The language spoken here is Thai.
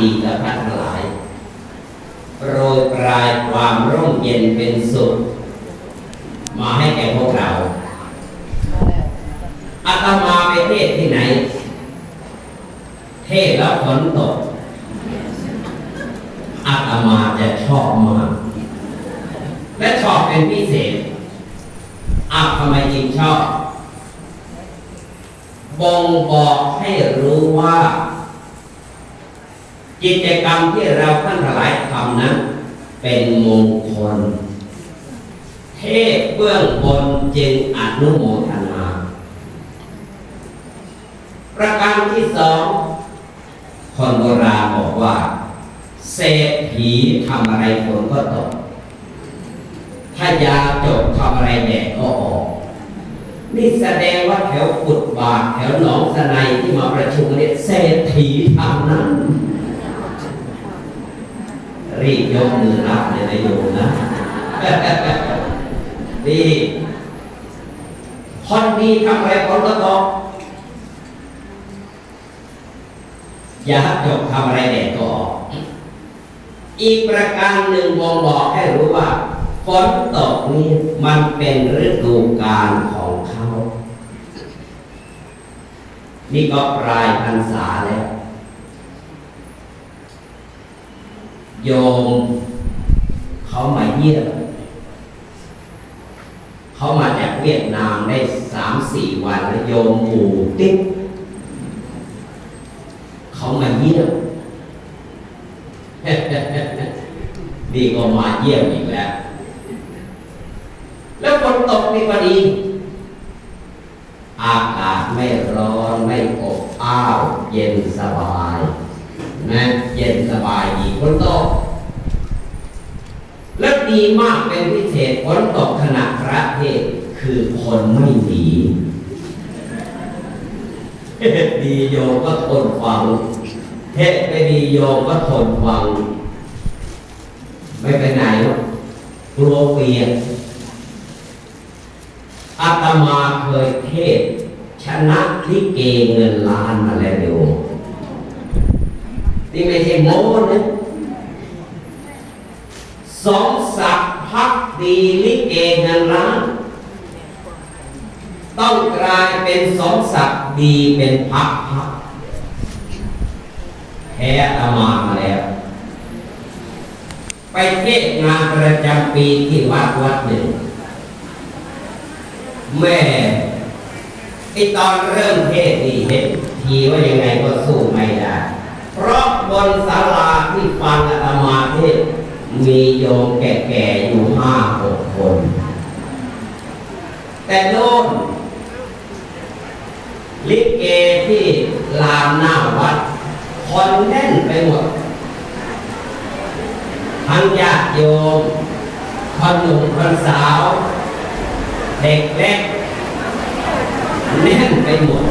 ดีกับท่านทั้งหลายโปรยปลายความร่มเย็นเป็นสุข มาให้แก่พวกเราอาตมาไปเทศที่ไหน เทศแล้วฝนตกอาตมาจะชอบมาก และชอบเป็นพิเศษอาทำไมจึงชอบ บ่งบอกให้รู้ว่า กิจกรรมที่เราท่านหลายทำนั้น เป็นมงคล เทพเบื้องบนจึงอนุโมทนา ประการที่สอง คนโบราณบอกว่า เศรษฐีทำอะไรฝนก็ตก ถ้ายาจบทำอะไรแดดก็ออก นี่แสดงว่าแถวกุดบาทแถวหนองสนายที่มาประชุมเนี่ยเศรษฐีทำนั้น รีบยกมือรับเลยนะโยมนะดีคนดีทำอะไรผลก็ตกอย่าจบทำอะไรแดดก็ออก อีกประการหนึ่งบ่งบอกให้รู้ว่าฝนตกนี้มันเป็นฤดูกาลของเขา นี่ก็ปลายพรรษาแล้ว โยมเขามาเยี่ยมเขามาจากเวียดนามได้สามสี่วันแล้วโยมหมู่ติ๊กเขามาเยี่ยมดีก็มาเยี่ยมอีกแล้ว แล้วฝนตกนี่ก็ดี อากาศไม่ร้อนไม่อบอ้าว เย็นสบาย นะเย็นสบายดีฝนตกแล้วดีมากเป็นพิเศษฝนตกขณะพระเทศคือคนไม่หนีดีโยมก็ทนฟัง เทศไม่ดีโยมก็ทนฟัง ไม่ไปไหนหรอกกลัวเปียกอาตมาเคยเทศชนะลิเกเงินล้านมาแล้วโยม นี่ไม่ใช่โม้นะสองศักดิ์พักดีลิเกเงินล้านต้องกลายเป็นสองศักดิ์ดีเป็นพักพักแพ้อามามาแล้ว ไปเทศงานประจำปีที่วัดวัดหนึ่ง แม่ไอตอนเริ่มเทศนี่เห็นทีว่ายังไงก็สู้ไม่ได้ บนศาลาที่ฟังอาตมาเทศมีโยมแก่ๆอยู่ห้าหกคน แต่โน่นลิเกที่ลานหน้าวัดคนแน่นไปหมด ทั้งญาติโยมคนหนุ่มคนสาว เด็กเล็กแน่นไปหมด